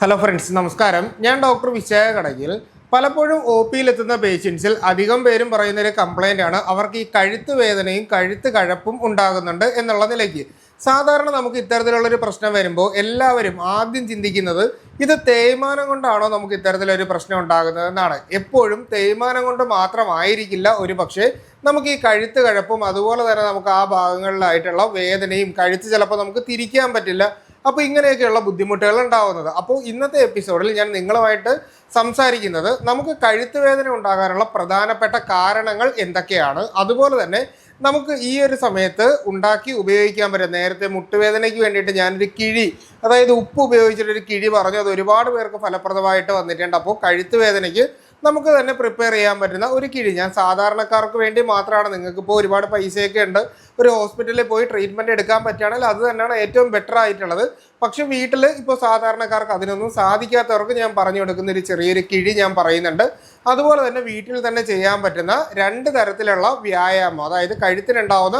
Hello friends നമസ്കാരം. ഞാൻ doctor Vishakha കടകിൽ പലപ്പോഴും ഒ പിയിലെത്തുന്ന പേഷ്യൻസിൽ അധികം പേരും പറയുന്ന ഒരു കംപ്ലൈന്റ് ആണ്. അവർക്ക് ഈ കഴുത്ത് വേദനയും കഴുത്ത് കഴപ്പും ഉണ്ടാകുന്നുണ്ട് എന്നുള്ള നിലയ്ക്ക്. സാധാരണ നമുക്ക് ഇത്തരത്തിലുള്ളൊരു പ്രശ്നം വരുമ്പോൾ എല്ലാവരും ആദ്യം ചിന്തിക്കുന്നത് ഇത് തേയ്മാനം കൊണ്ടാണോ നമുക്ക് ഇത്തരത്തിലൊരു പ്രശ്നം ഉണ്ടാകുന്നത് എന്നാണ്. എപ്പോഴും തേയ്മാനം കൊണ്ട് മാത്രമായിരിക്കില്ല ഒരു പക്ഷേ നമുക്ക് ഈ കഴുത്ത് കഴപ്പും അതുപോലെ തന്നെ നമുക്ക് ആ ഭാഗങ്ങളിലായിട്ടുള്ള വേദനയും കഴുത്ത് ചിലപ്പോൾ നമുക്ക് തിരിക്കാൻ പറ്റില്ല. അപ്പോൾ ഇങ്ങനെയൊക്കെയുള്ള ബുദ്ധിമുട്ടുകൾ ഉണ്ടാവുന്നത്. അപ്പോൾ ഇന്നത്തെ എപ്പിസോഡിൽ ഞാൻ നിങ്ങളുമായിട്ട് സംസാരിക്കുന്നത് നമുക്ക് കഴുത്ത് വേദന ഉണ്ടാകാനുള്ള പ്രധാനപ്പെട്ട കാരണങ്ങൾ എന്തൊക്കെയാണ്? അതുപോലെ തന്നെ നമുക്ക് ഈ ഒരു സമയത്ത് ഉണ്ടാക്കി ഉപയോഗിക്കാൻ പറ്റും നേരത്തെ മുട്ടുവേദനയ്ക്ക് വേണ്ടിയിട്ട് ഞാനൊരു കിഴി അതായത് ഉപ്പ് ഉപയോഗിച്ചിട്ടൊരു കിഴി പറഞ്ഞു. അത് ഒരുപാട് പേർക്ക് ഫലപ്രദമായിട്ട് വന്നിട്ടുണ്ട്. അപ്പോൾ കഴുത്ത് വേദനയ്ക്ക് നമുക്ക് തന്നെ പ്രിപ്പയർ ചെയ്യാൻ പറ്റുന്ന ഒരു കിഴി. ഞാൻ സാധാരണക്കാർക്ക് വേണ്ടി മാത്രമാണ്. നിങ്ങൾക്ക് ഇപ്പോൾ ഒരുപാട് പൈസയൊക്കെ ഉണ്ട്. ഒരു ഹോസ്പിറ്റലിൽ പോയി ട്രീറ്റ്മെന്റ് എടുക്കാൻ പറ്റുകയാണെങ്കിൽ അത് തന്നെയാണ് ഏറ്റവും ബെറ്റർ ആയിട്ടുള്ളത്. പക്ഷെ വീട്ടിൽ ഇപ്പോൾ സാധാരണക്കാർക്ക് അതിനൊന്നും സാധിക്കാത്തവർക്ക് ഞാൻ പറഞ്ഞു കൊടുക്കുന്ന ഒരു ചെറിയൊരു കിഴി ഞാൻ പറയുന്നുണ്ട്. അതുപോലെ തന്നെ വീട്ടിൽ തന്നെ ചെയ്യാൻ പറ്റുന്ന രണ്ട് തരത്തിലുള്ള വ്യായാമം അതായത് കഴുത്തിനുണ്ടാവുന്ന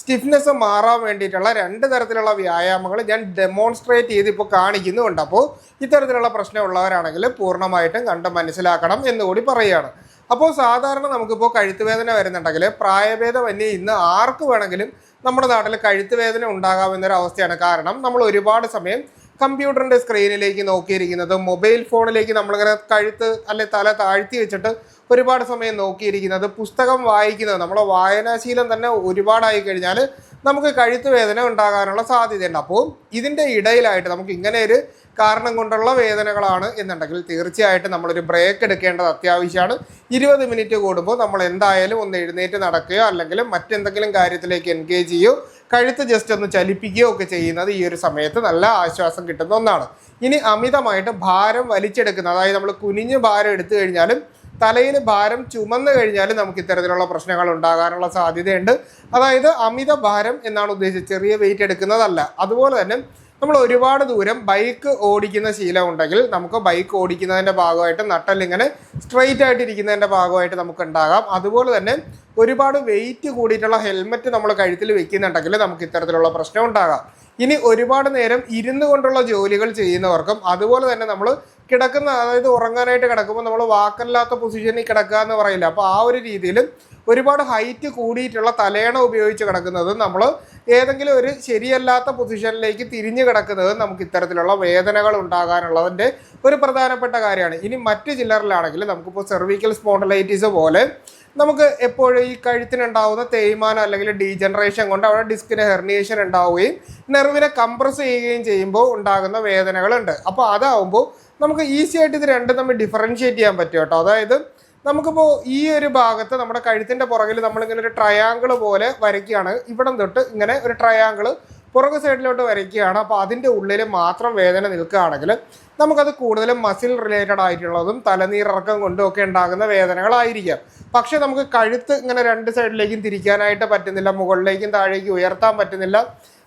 സ്റ്റിഫ്നെസ് മാറാൻ വേണ്ടിയിട്ടുള്ള രണ്ട് തരത്തിലുള്ള വ്യായാമങ്ങൾ ഞാൻ ഡെമോൺസ്ട്രേറ്റ് ചെയ്ത് ഇപ്പോൾ കാണിക്കുന്നുണ്ട്. അപ്പോൾ ഇത്തരത്തിലുള്ള പ്രശ്നമുള്ളവരാണെങ്കിൽ പൂർണമായിട്ടും കണ്ട് മനസ്സിലാക്കണം എന്നുകൂടി പറയുകയാണ്. അപ്പോൾ സാധാരണ നമുക്കിപ്പോൾ കഴുത്തുവേദന വരുന്നുണ്ടെങ്കിൽ പ്രായഭേദമന്യേ ഇന്ന് ആർക്ക് വേണമെങ്കിലും നമ്മുടെ നാട്ടിൽ കഴുത്ത് വേദന ഉണ്ടാകാമെന്നൊരു അവസ്ഥയാണ് കാരണം നമ്മൾ ഒരുപാട് സമയം കമ്പ്യൂട്ടറിന്റെ സ്ക്രീനിലേക്ക് നോക്കിയിരിക്കുന്നത് മൊബൈൽ ഫോണിലേക്ക് നമ്മളിങ്ങനെ കഴുത്ത് അല്ലെ തല താഴ്ത്തി വെച്ചിട്ട് ഒരുപാട് സമയം നോക്കിയിരിക്കുന്നത് പുസ്തകം വായിക്കുന്നത്. നമ്മളെ വായനാശീലം തന്നെ ഒരുപാടായി കഴിഞ്ഞാൽ നമുക്ക് കഴുത്ത് വേദന ഉണ്ടാകാനുള്ള സാധ്യതയുണ്ട്. അപ്പോൾ ഇതിന്റെ ഇടയിലായിട്ട് നമുക്ക് ഇങ്ങനെ ഒരു കാരണം കൊണ്ടുള്ള വേദനകളാണ് എന്നുണ്ടെങ്കിൽ തീർച്ചയായിട്ടും നമ്മളൊരു ബ്രേക്ക് എടുക്കേണ്ടത് അത്യാവശ്യമാണ്. ഇരുപത് മിനിറ്റ് കൂടുമ്പോൾ നമ്മൾ എന്തായാലും ഒന്ന് എഴുന്നേറ്റ് നടക്കുകയോ അല്ലെങ്കിൽ മറ്റെന്തെങ്കിലും കാര്യത്തിലേക്ക് എൻഗേജ് ചെയ്യുകയോ കഴുത്ത് ജസ്റ്റ് ഒന്ന് ചലിപ്പിക്കുകയോ ഒക്കെ ചെയ്യുന്നത് ഈ ഒരു സമയത്ത് നല്ല ആശ്വാസം കിട്ടുന്ന ഒന്നാണ്. ഇനി അമിതമായിട്ട് ഭാരം വലിച്ചെടുക്കുന്നത് അതായത് നമ്മൾ കുനിഞ്ഞ് ഭാരം എടുത്തു കഴിഞ്ഞാലും തലയിൽ ഭാരം ചുമന്നു കഴിഞ്ഞാൽ നമുക്ക് ഇത്തരത്തിലുള്ള പ്രശ്നങ്ങൾ ഉണ്ടാകാനുള്ള സാധ്യതയുണ്ട്. അതായത് അമിത ഭാരം എന്നാണ് ഉദ്ദേശിച്ചത്. ചെറിയ വെയിറ്റ് എടുക്കുന്നതല്ല. അതുപോലെ തന്നെ നമ്മൾ ഒരുപാട് ദൂരം ബൈക്ക് ഓടിക്കുന്ന ശീലം ഉണ്ടെങ്കിൽ നമുക്ക് ബൈക്ക് ഓടിക്കുന്നതിന്റെ ഭാഗമായിട്ട് നട്ടല്ലിങ്ങനെ സ്ട്രെയിറ്റ് ആയിട്ട് ഇരിക്കുന്നതിന്റെ ഭാഗമായിട്ട് നമുക്ക് ഉണ്ടാകാം. അതുപോലെ തന്നെ ഒരുപാട് വെയിറ്റ് കൂടിയിട്ടുള്ള ഹെൽമെറ്റ് നമ്മൾ കഴുത്തിൽ വെക്കുന്നുണ്ടെങ്കിൽ നമുക്ക് ഇത്തരത്തിലുള്ള പ്രശ്നം ഉണ്ടാകാം. ഇനി ഒരുപാട് നേരം ഇരുന്നു കൊണ്ടുള്ള ജോലികൾ ചെയ്യുന്നവർക്കും അതുപോലെ തന്നെ നമ്മൾ കിടക്കുന്ന അതായത് ഉറങ്ങാനായിട്ട് കിടക്കുമ്പോൾ നമ്മൾ വാക്കല്ലാത്ത പൊസിഷനിൽ കിടക്കുക എന്ന് പറയില്ല. അപ്പോൾ ആ ഒരു രീതിയിൽ ഒരുപാട് ഹൈറ്റ് കൂടിയിട്ടുള്ള തലയണ ഉപയോഗിച്ച് കിടക്കുന്നത് നമ്മൾ ഏതെങ്കിലും ഒരു ശരിയല്ലാത്ത പൊസിഷനിലേക്ക് തിരിഞ്ഞു കിടക്കുന്നത് നമുക്ക് ഇത്തരത്തിലുള്ള വേദനകൾ ഉണ്ടാകാനുള്ളതിന്റെ ഒരു പ്രധാനപ്പെട്ട കാര്യമാണ്. ഇനി മറ്റ് ചില്ലറിലാണെങ്കിൽ നമുക്കിപ്പോൾ സെർവിക്കൽ സ്പോണ്ടലൈറ്റിസ് പോലെ നമുക്ക് എപ്പോഴും ഈ കഴുത്തിനുണ്ടാവുന്ന തേയ്മാനം അല്ലെങ്കിൽ ഡീജനറേഷൻ കൊണ്ട് അവിടെ ഡിസ്കിന് ഹെർണിയേഷൻ ഉണ്ടാവുകയും നെർവിനെ കംപ്രസ് ചെയ്യുകയും ചെയ്യുമ്പോൾ ഉണ്ടാകുന്ന വേദനകളുണ്ട്. അപ്പോൾ അതാവുമ്പോൾ നമുക്ക് ഈസി ആയിട്ട് ഇത് രണ്ടും തമ്മിൽ ഡിഫറൻഷ്യേറ്റ് ചെയ്യാൻ പറ്റും കേട്ടോ. അതായത് നമുക്കിപ്പോൾ ഈ ഒരു ഭാഗത്ത് നമ്മുടെ കഴുത്തിന്റെ പുറകിൽ നമ്മളിങ്ങനെ ഒരു ട്രയാങ്കിൾ പോലെ വരയ്ക്കുകയാണ്. ഇവിടം തൊട്ട് ഇങ്ങനെ ഒരു ട്രയാങ്കിൾ പുറകു സൈഡിലോട്ട് വരയ്ക്കുകയാണ്. അപ്പോൾ അതിന്റെ ഉള്ളിൽ മാത്രം വേദന നിൽക്കുകയാണെങ്കിൽ നമുക്കത് കൂടുതലും മസിൽ റിലേറ്റഡ് ആയിട്ടുള്ളതും തലനീരിറക്കം കൊണ്ടും ഒക്കെ ഉണ്ടാകുന്ന വേദനകളായിരിക്കാം. പക്ഷേ നമുക്ക് കഴുത്ത് ഇങ്ങനെ രണ്ട് സൈഡിലേക്കും തിരിക്കാനായിട്ട് പറ്റുന്നില്ല മുകളിലേക്കും താഴേക്കും ഉയർത്താൻ പറ്റുന്നില്ല.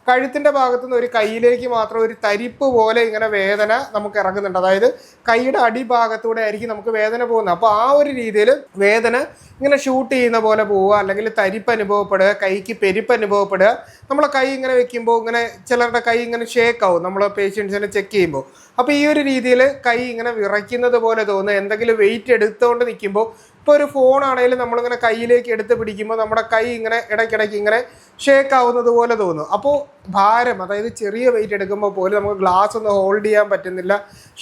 കഴുത്തിന്റെ ഭാഗത്തുനിന്ന് ഒരു കൈയിലേക്ക് മാത്രം ഒരു തരിപ്പ് പോലെ ഇങ്ങനെ വേദന നമുക്ക് ഇറങ്ങുന്നുണ്ട്. അതായത് കൈയുടെ അടിഭാഗത്തൂടെ ആയിരിക്കും നമുക്ക് വേദന പോകുന്നത്. അപ്പോൾ ആ ഒരു രീതിയിൽ വേദന ഇങ്ങനെ ഷൂട്ട് ചെയ്യുന്ന പോലെ പോവുക അല്ലെങ്കിൽ തരിപ്പ് അനുഭവപ്പെടുക കൈക്ക് പെരിപ്പ് അനുഭവപ്പെടുക. നമ്മളെ കൈ ഇങ്ങനെ വെക്കുമ്പോൾ ഇങ്ങനെ ചിലരുടെ കൈ ഇങ്ങനെ ഷേക്ക് ആവും. നമ്മളെ പേഷ്യൻസിനെ ചെക്ക് ചെയ്യുമ്പോൾ. അപ്പോൾ ഈ ഒരു രീതിയിൽ കൈ ഇങ്ങനെ വിറയ്ക്കുന്നത് പോലെ തോന്നുക എന്തെങ്കിലും വെയിറ്റ് എടുത്തുകൊണ്ട് നിൽക്കുമ്പോൾ ഇപ്പോൾ ഒരു ഫോൺ ആണെങ്കിലും നമ്മളിങ്ങനെ കയ്യിലേക്ക് എടുത്ത് പിടിക്കുമ്പോൾ നമ്മുടെ കൈ ഇങ്ങനെ ഇടയ്ക്കിടയ്ക്ക് ഇങ്ങനെ ഷേക്ക് ആവുന്നത് പോലെ തോന്നും. അപ്പോൾ ഭാരം അതായത് ചെറിയ വെയിറ്റ് എടുക്കുമ്പോൾ പോലും നമുക്ക് ഗ്ലാസ് ഒന്ന് ഹോൾഡ് ചെയ്യാൻ പറ്റുന്നില്ല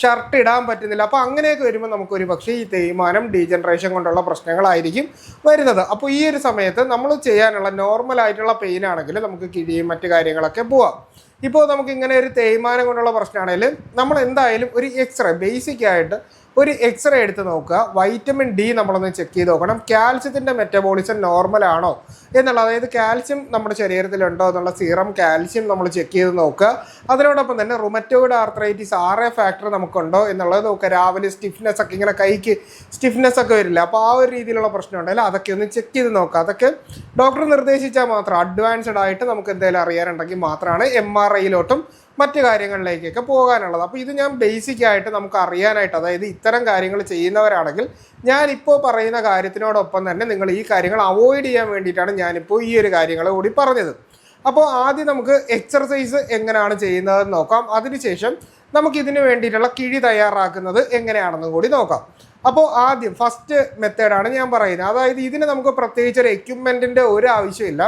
ഷർട്ട് ഇടാൻ പറ്റുന്നില്ല. അപ്പോൾ അങ്ങനെയൊക്കെ വരുമ്പോൾ നമുക്കൊരു പക്ഷേ ഈ തേയ്മാനം ഡീജനറേഷൻ കൊണ്ടുള്ള പ്രശ്നങ്ങളായിരിക്കും വരുന്നത്. അപ്പോൾ ഈ ഒരു സമയത്ത് നമ്മൾ ചെയ്യാനുള്ള നോർമൽ ആയിട്ടുള്ള പെയിൻ ആണെങ്കിൽ നമുക്ക് കിഴിയും മറ്റ് കാര്യങ്ങളൊക്കെ പോവാം. ഇപ്പോൾ നമുക്ക് ഇങ്ങനെ ഒരു തേയ്മാനം കൊണ്ടുള്ള പ്രശ്നമാണെങ്കിൽ നമ്മൾ എന്തായാലും ഒരു എക്സ്റേ ബേസിക് ആയിട്ട് ഒരു എക്സ്റേ എടുത്ത് നോക്കുക. വൈറ്റമിൻ ഡി നമ്മളൊന്ന് ചെക്ക് ചെയ്ത് നോക്കണം. കാൽസ്യത്തിന്റെ മെറ്റബോളിസം നോർമൽ ആണോ എന്നുള്ള അതായത് കാൽസ്യം നമ്മുടെ ശരീരത്തിലുണ്ടോ എന്നുള്ള സീറം കാൽസ്യം നമ്മൾ ചെക്ക് ചെയ്ത് നോക്കുക. അതിനോടൊപ്പം തന്നെ rheumatoid arthritis R A factor നമുക്കുണ്ടോ എന്നുള്ളത് നോക്കുക. രാവിലെ സ്റ്റിഫ്നെസ് ഒക്കെ ഇങ്ങനെ കൈക്ക് സ്റ്റിഫ്നെസ് ഒക്കെ വരില്ല. അപ്പോൾ ആ ഒരു രീതിയിലുള്ള പ്രശ്നം ഉണ്ടെങ്കിൽ അതൊക്കെ ഒന്ന് ചെക്ക് ചെയ്ത് നോക്കുക. അതൊക്കെ ഡോക്ടർ നിർദ്ദേശിച്ചാൽ മാത്രം അഡ്വാൻസ്ഡ് ആയിട്ട് നമുക്ക് എന്തെങ്കിലും അറിയാനുണ്ടെങ്കിൽ മാത്രമാണ് എം ആർ ഐയിലോട്ടും മറ്റു കാര്യങ്ങളിലേക്കൊക്കെ പോകാനുള്ളത്. അപ്പോൾ ഇത് ഞാൻ ബേസിക് ആയിട്ട് നമുക്ക് അറിയാനായിട്ട് അതായത് ഇത്തരം കാര്യങ്ങൾ ചെയ്യുന്നവരാണെങ്കിൽ ഞാൻ ഇപ്പോൾ പറയുന്ന കാര്യത്തിനോടൊപ്പം തന്നെ നിങ്ങൾ ഈ കാര്യങ്ങൾ അവോയ്ഡ് ചെയ്യാൻ വേണ്ടിയിട്ടാണ് ഞാനിപ്പോൾ ഈ ഒരു കാര്യങ്ങൾ കൂടി പറഞ്ഞത്. അപ്പോൾ ആദ്യം നമുക്ക് എക്സർസൈസ് എങ്ങനെയാണ് ചെയ്യുന്നതെന്ന് നോക്കാം. അതിനുശേഷം നമുക്ക് ഇതിന് വേണ്ടിയിട്ടുള്ള കിഴി തയ്യാറാക്കുന്നത് എങ്ങനെയാണെന്നും കൂടി നോക്കാം. അപ്പോൾ ആദ്യം ഫസ്റ്റ് മെത്തേഡാണ് ഞാൻ പറയുന്നത്. അതായത് ഇതിന് നമുക്ക് പ്രത്യേകിച്ച് ഒരു എക്യുപ്മെന്റിന്റെ ഒരു ആവശ്യമില്ല.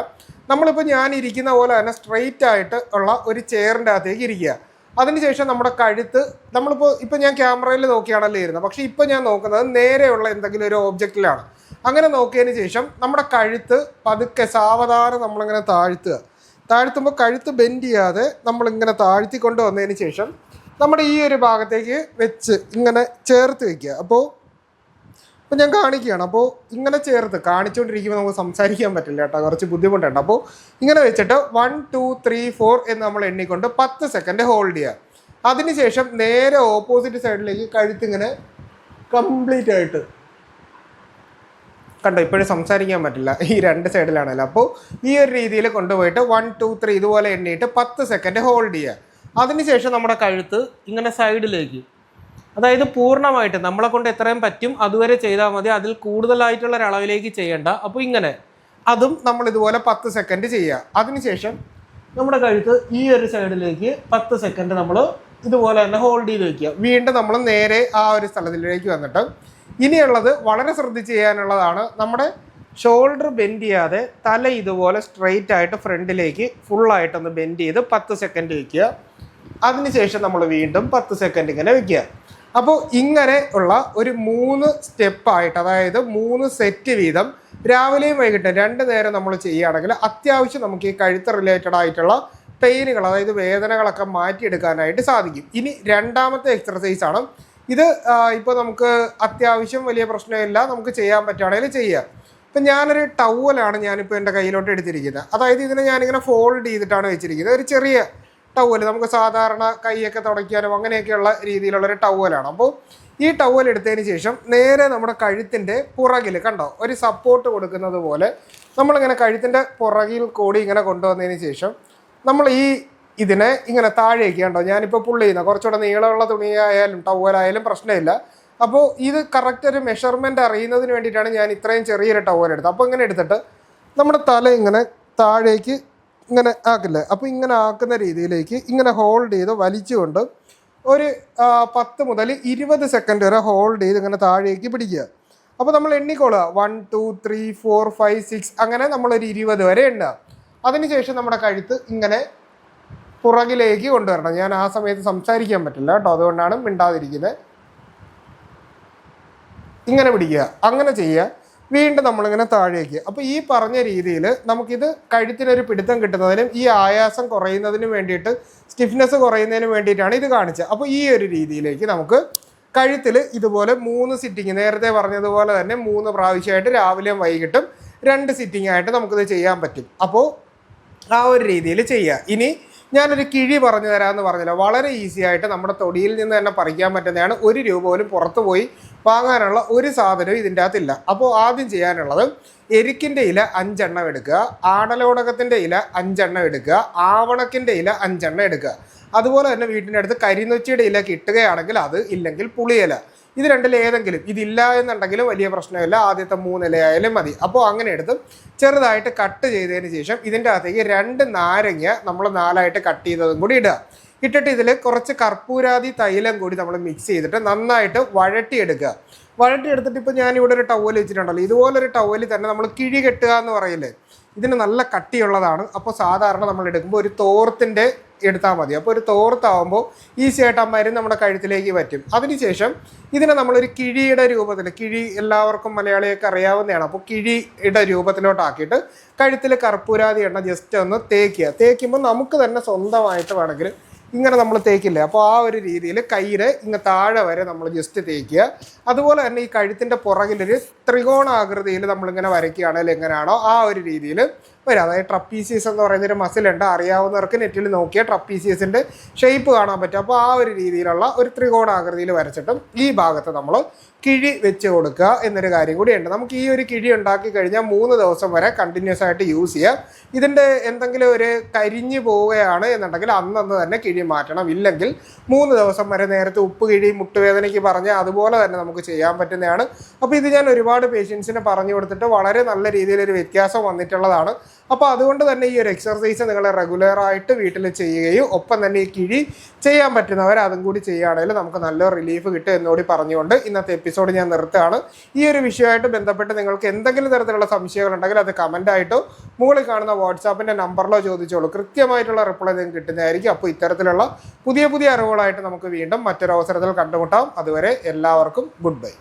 നമ്മളിപ്പോൾ ഞാൻ ഇരിക്കുന്ന പോലെ തന്നെ സ്ട്രെയിറ്റ് ആയിട്ട് ഉള്ള ഒരു ചെയറിന്റെ അകത്തേക്ക് ഇരിക്കുക. അതിനുശേഷം നമ്മുടെ കഴുത്ത് നമ്മളിപ്പോൾ ഇപ്പോൾ ഞാൻ ക്യാമറയിൽ നോക്കിയാണല്ലോ ഇരുന്നത്. പക്ഷേ ഇപ്പോൾ ഞാൻ നോക്കുന്നത് നേരെയുള്ള എന്തെങ്കിലും ഒരു ഓബ്ജക്റ്റിലാണ് അങ്ങനെ നോക്കിയതിന് ശേഷം നമ്മുടെ കഴുത്ത് പതുക്കെ സാവധാനം നമ്മളിങ്ങനെ താഴ്ത്തുക. താഴ്ത്തുമ്പോൾ കഴുത്ത് ബെൻഡ് ചെയ്യാതെ നമ്മളിങ്ങനെ താഴ്ത്തി കൊണ്ട് വന്നതിന് ശേഷം നമ്മുടെ ഈ ഒരു ഭാഗത്തേക്ക് വെച്ച് ഇങ്ങനെ ചേർത്ത് വെക്കുക. അപ്പോൾ അപ്പോൾ ഞാൻ കാണിക്കുകയാണ്. അപ്പോൾ ഇങ്ങനെ ചേർത്ത് കാണിച്ചുകൊണ്ടിരിക്കുമ്പോൾ നമുക്ക് സംസാരിക്കാൻ പറ്റില്ല കേട്ടോ. കുറച്ച് ബുദ്ധിമുട്ടുണ്ട്. അപ്പോൾ ഇങ്ങനെ വെച്ചിട്ട് വൺ ടു ത്രീ ഫോർ എന്ന് നമ്മൾ എണ്ണിക്കൊണ്ട് പത്ത് സെക്കൻഡ് ഹോൾഡ് ചെയ്യുക അതിനുശേഷം നേരെ ഓപ്പോസിറ്റ് സൈഡിലേക്ക് കഴുത്തിങ്ങനെ കംപ്ലീറ്റ് ആയിട്ട് കണ്ടോ ഇപ്പോഴും സംസാരിക്കാൻ പറ്റില്ല. ഈ രണ്ട് സൈഡിലാണല്ലോ അപ്പോൾ ഈ ഒരു രീതിയിൽ കൊണ്ടുപോയിട്ട് വൺ ടു ത്രീ ഇതുപോലെ എണ്ണിയിട്ട് പത്ത് സെക്കൻഡ് ഹോൾഡ് ചെയ്യുക അതിനുശേഷം നമ്മുടെ കഴുത്ത് ഇങ്ങനെ സൈഡിലേക്ക് അതായത് പൂർണമായിട്ട് നമ്മളെ കൊണ്ട് എത്രയും പറ്റും അതുവരെ ചെയ്താൽ മതി. അതിൽ കൂടുതലായിട്ടുള്ള ഒരളവിലേക്ക് ചെയ്യേണ്ട. അപ്പോൾ ഇങ്ങനെ. അതും നമ്മൾ ഇതുപോലെ പത്ത് സെക്കൻഡ് ചെയ്യുക. അതിനുശേഷം നമ്മുടെ കഴുത്ത് ഈ ഒരു സൈഡിലേക്ക് പത്ത് സെക്കൻഡ് നമ്മൾ ഇതുപോലെ തന്നെ ഹോൾഡ് ചെയ്ത് വെക്കുക. വീണ്ടും നമ്മൾ നേരെ ആ ഒരു സ്ഥലത്തിലേക്ക് വന്നിട്ട് ഇനിയുള്ളത് വളരെ ശ്രദ്ധിച്ച് ചെയ്യാനുള്ളതാണ് നമ്മുടെ ഷോൾഡർ ബെൻഡ് ചെയ്യാതെ തല ഇതുപോലെ സ്ട്രെയിറ്റ് ആയിട്ട് ഫ്രണ്ടിലേക്ക് ഫുള്ളായിട്ടൊന്ന് ബെൻഡ് ചെയ്ത് പത്ത് സെക്കൻഡ് വയ്ക്കുക അതിനുശേഷം നമ്മൾ വീണ്ടും പത്ത് സെക്കൻഡ് ഇങ്ങനെ വെക്കുക. അപ്പോൾ ഇങ്ങനെ ഉള്ള ഒരു മൂന്ന് സ്റ്റെപ്പായിട്ട് അതായത് മൂന്ന് സെറ്റ് വീതം രാവിലെയും വൈകിട്ടും രണ്ട് നേരം നമ്മൾ ചെയ്യുകയാണെങ്കിൽ അത്യാവശ്യം നമുക്ക് ഈ കഴുത്ത് റിലേറ്റഡ് ആയിട്ടുള്ള പെയിനുകൾ അതായത് വേദനകളൊക്കെ മാറ്റിയെടുക്കാനായിട്ട് സാധിക്കും. ഇനി രണ്ടാമത്തെ എക്സർസൈസ് ആണ്. ഇത് ഇപ്പോൾ നമുക്ക് അത്യാവശ്യം വലിയ പ്രശ്നമില്ല. നമുക്ക് ചെയ്യാൻ പറ്റുകയാണെങ്കിൽ ചെയ്യാം. ഇപ്പം ഞാനൊരു ടവലാണ് ഞാനിപ്പോൾ എന്റെ കയ്യിലോട്ട് എടുത്തിരിക്കുന്നത്. അതായത് ഇതിനെ ഞാനിങ്ങനെ ഫോൾഡ് ചെയ്തിട്ടാണ് വെച്ചിരിക്കുന്നത്. ഒരു ചെറിയ ടവൽ നമുക്ക് സാധാരണ കൈയൊക്കെ തുടയ്ക്കാനും അങ്ങനെയൊക്കെയുള്ള രീതിയിലുള്ളൊരു ടവലാണ് അപ്പോൾ ഈ ടവൽ എടുത്തതിന് ശേഷം നേരെ നമ്മുടെ കഴുത്തിന്റെ പുറകിൽ കണ്ടോ? ഒരു സപ്പോർട്ട് കൊടുക്കുന്നത് പോലെ നമ്മളിങ്ങനെ കഴുത്തിന്റെ പുറകിൽ കൂടി ഇങ്ങനെ കൊണ്ടുവന്നതിന് ശേഷം നമ്മൾ ഈ ഇതിനെ ഇങ്ങനെ താഴേക്ക് കണ്ടോ? ഞാനിപ്പോൾ പുള്ളി ചെയ്യുന്ന കുറച്ചുകൂടെ നീളമുള്ള തുണിയായാലും ടവലായാലും പ്രശ്നമില്ല. അപ്പോൾ ഇത് കറക്റ്റ് ഒരു മെഷർമെന്റ് അറിയുന്നതിന് വേണ്ടിയിട്ടാണ് ഞാൻ ഇത്രയും ചെറിയൊരു ടവൽ എടുത്തത്. അപ്പോൾ ഇങ്ങനെ എടുത്തിട്ട് നമ്മുടെ തല ഇങ്ങനെ താഴേക്ക് ഇങ്ങനെ ആക്കില്ലേ? അപ്പോൾ ഇങ്ങനെ ആക്കുന്ന രീതിയിലേക്ക് ഇങ്ങനെ ഹോൾഡ് ചെയ്ത് വലിച്ചുകൊണ്ട് ഒരു പത്ത് മുതൽ ഇരുപത് സെക്കൻഡ് വരെ ഹോൾഡ് ചെയ്ത് ഇങ്ങനെ താഴേക്ക് പിടിക്കുക. അപ്പോൾ നമ്മൾ എണ്ണിക്കോളുക. One two three four five six അങ്ങനെ നമ്മളൊരു ഇരുപത് വരെ എണ്ണുക. അതിനുശേഷം നമ്മുടെ കഴുത്ത് ഇങ്ങനെ പുറകിലേക്ക് കൊണ്ടുവരണം. ഞാൻ ആ സമയത്ത് സംസാരിക്കാൻ പറ്റില്ല കേട്ടോ. അതുകൊണ്ടാണ് മിണ്ടാതിരിക്കുന്നത് ഇങ്ങനെ പിടിക്കുക. അങ്ങനെ ചെയ്യുക. വീണ്ടും നമ്മളിങ്ങനെ താഴേക്ക്. അപ്പോൾ ഈ പറഞ്ഞ രീതിയിൽ നമുക്കിത് കഴുത്തിനൊരു പിടുത്തം കിട്ടുന്നതിനും ഈ ആയാസം കുറയുന്നതിനും വേണ്ടിയിട്ട് സ്റ്റിഫ്നെസ് കുറയുന്നതിനും വേണ്ടിയിട്ടാണ് ഇത് കാണിച്ചത്. അപ്പോൾ ഈ ഒരു രീതിയിലേക്ക് നമുക്ക് കഴുത്തിൽ ഇതുപോലെ മൂന്ന് സിറ്റിങ് നേരത്തെ പറഞ്ഞതുപോലെ തന്നെ മൂന്ന് പ്രാവശ്യമായിട്ട് രാവിലെയും വൈകിട്ടും രണ്ട് സിറ്റിംഗ് ആയിട്ട് നമുക്കിത് ചെയ്യാൻ പറ്റും. അപ്പോൾ ആ ഒരു രീതിയിൽ ചെയ്യുക ഇനി ഞാനൊരു കിഴി പറഞ്ഞു തരാമെന്ന് പറഞ്ഞില്ല. വളരെ ഈസി ആയിട്ട് നമ്മുടെ തൊടിയിൽ നിന്ന് തന്നെ പറിക്കാൻ പറ്റുന്നതാണ്. ഒരു രൂപ പോലും പുറത്തു പോയി വാങ്ങാനുള്ള ഒരു സാധനവും ഇതിന്റെ അകത്തില്ല. അപ്പോൾ ആദ്യം ചെയ്യാനുള്ളത് എരിക്കിന്റെ ഇല അഞ്ചെണ്ണം എടുക്കുക. ആടലോടകത്തിന്റെ ഇല അഞ്ചെണ്ണം എടുക്കുക. ആവണക്കിന്റെ ഇല അഞ്ചെണ്ണം എടുക്കുക. അതുപോലെ തന്നെ വീട്ടിന്റെ അടുത്ത് കരിനൊച്ചിയുടെ ഇല കിട്ടുകയാണെങ്കിൽ അത് ഇല്ലെങ്കിൽ പുളിയില. ഇത് രണ്ടിൽ ഏതെങ്കിലും. ഇതില്ല എന്നുണ്ടെങ്കിലും വലിയ പ്രശ്നമില്ല. ആദ്യത്തെ മൂന്നിലയായാലും മതി. അപ്പോൾ അങ്ങനെ എടുത്ത് ചെറുതായിട്ട് കട്ട് ചെയ്തതിന് ശേഷം ഇതിന്റെ അകത്തേക്ക് രണ്ട് നാരങ്ങ നമ്മൾ നാലായിട്ട് കട്ട് ചെയ്തതും കൂടി ഇടുക. ഇട്ടിട്ട് ഇതിൽ കുറച്ച് കർപ്പൂരാതി തൈലം കൂടി നമ്മൾ മിക്സ് ചെയ്തിട്ട് നന്നായിട്ട് വഴട്ടിയെടുക്കുക വഴട്ടിയെടുത്തിട്ട് ഇപ്പോൾ ഞാനിവിടെ ഒരു ടവൽ വെച്ചിട്ടുണ്ടല്ലോ. ഇതുപോലൊരു ടവലിൽ തന്നെ നമ്മൾ കിഴി കെട്ടുക എന്ന് പറയില്ലേ? ഇതിന് നല്ല കട്ടിയുള്ളതാണ്. അപ്പോൾ സാധാരണ നമ്മൾ എടുക്കുമ്പോൾ ഒരു തോർത്തിന്റെ എടുത്താൽ മതി. അപ്പോൾ ഒരു തോർത്താവുമ്പോൾ ഈസി ആയിട്ട് ആ നമ്മുടെ കഴുത്തിലേക്ക് പറ്റും. അതിനുശേഷം ഇതിനെ നമ്മളൊരു കിഴിയുടെ രൂപത്തിൽ കിഴി എല്ലാവർക്കും മലയാളിയൊക്കെ അറിയാവുന്നതാണ്. അപ്പോൾ കിഴിയുടെ രൂപത്തിലോട്ടാക്കിയിട്ട് കഴുത്തിൽ കർപ്പൂരാതി എണ്ണ ജസ്റ്റ് ഒന്ന് തേക്കുക. തേക്കുമ്പോൾ നമുക്ക് തന്നെ സ്വന്തമായിട്ട് വേണമെങ്കിൽ ഇങ്ങനെ നമ്മൾ തേക്കില്ല? അപ്പോൾ ആ ഒരു രീതിയിൽ കയ്യിൽ ഇങ്ങ് താഴെ വരെ നമ്മൾ ജസ്റ്റ് തേക്കുക. അതുപോലെ തന്നെ ഈ കഴുത്തിന്റെ പുറകിലൊരു ത്രികോണാകൃതിയിൽ നമ്മളിങ്ങനെ വരയ്ക്കുകയാണെങ്കിൽ എങ്ങനെയാണോ ആ ഒരു രീതിയിൽ വരും. അതായത് ട്രപ്പീസിയസ് എന്ന് പറയുന്ന ഒരു മസിലുണ്ട് അറിയാവുന്നവർക്ക് നെറ്റിൽ നോക്കിയാൽ ട്രപ്പീസിയസിന്റെ ഷേപ്പ് കാണാൻ പറ്റും. അപ്പോൾ ആ ഒരു രീതിയിലുള്ള ഒരു ത്രികോണാകൃതിയിൽ വരച്ചിട്ടും ഈ ഭാഗത്ത് നമ്മൾ കിഴി വെച്ച് കൊടുക്കുക എന്നൊരു കാര്യം കൂടിയുണ്ട്. നമുക്ക് ഈ ഒരു കിഴി ഉണ്ടാക്കി കഴിഞ്ഞാൽ മൂന്ന് ദിവസം വരെ കണ്ടിന്യൂസ് ആയിട്ട് യൂസ് ചെയ്യാം. ഇതിന്റെ എന്തെങ്കിലും ഒരു കരിഞ്ഞു പോവുകയാണ് എന്നുണ്ടെങ്കിൽ അന്നന്ന് തന്നെ കിഴി മാറ്റണം. ഇല്ലെങ്കിൽ മൂന്ന് ദിവസം വരെ നേരത്തെ ഉപ്പ് കിഴി മുട്ടുവേദനയ്ക്ക് പറഞ്ഞാൽ അതുപോലെ തന്നെ നമുക്ക് ചെയ്യാൻ പറ്റുന്നതാണ്. അപ്പോൾ ഇത് ഞാൻ ഒരുപാട് പേഷ്യൻസിന് പറഞ്ഞു കൊടുത്തിട്ട് വളരെ നല്ല രീതിയിലൊരു വ്യത്യാസം വന്നിട്ടുള്ളതാണ്. അപ്പോൾ അതുകൊണ്ട് തന്നെ ഈ ഒരു എക്സർസൈസ് നിങ്ങൾ റെഗുലറായിട്ട് വീട്ടിൽ ചെയ്യുകയും ഒപ്പം തന്നെ ഈ കിഴി ചെയ്യാൻ പറ്റുന്നവർ അതും കൂടി ചെയ്യുകയാണെങ്കിൽ നമുക്ക് നല്ല റിലീഫ് കിട്ടും എന്നുകൂടി പറഞ്ഞുകൊണ്ട് ഇന്നത്തെ എപ്പിസോഡ് ഞാൻ നിർത്തുകയാണ്. ഈ ഒരു വിഷയമായിട്ട് ബന്ധപ്പെട്ട് നിങ്ങൾക്ക് എന്തെങ്കിലും തരത്തിലുള്ള സംശയങ്ങൾ ഉണ്ടെങ്കിൽ അത് കമന്റായിട്ടോ മുകളിൽ കാണുന്ന വാട്സാപ്പിന്റെ നമ്പറിലോ ചോദിച്ചോളൂ. കൃത്യമായിട്ടുള്ള റിപ്ലൈ നിങ്ങൾക്ക് കിട്ടുന്നതായിരിക്കും. അപ്പോൾ ഇത്തരത്തിലുള്ള പുതിയ പുതിയ അറിവുകളായിട്ട് നമുക്ക് വീണ്ടും മറ്റൊരവസരത്തിൽ കണ്ടുമുട്ടാം. അതുവരെ എല്ലാവർക്കും ഗുഡ് ബൈ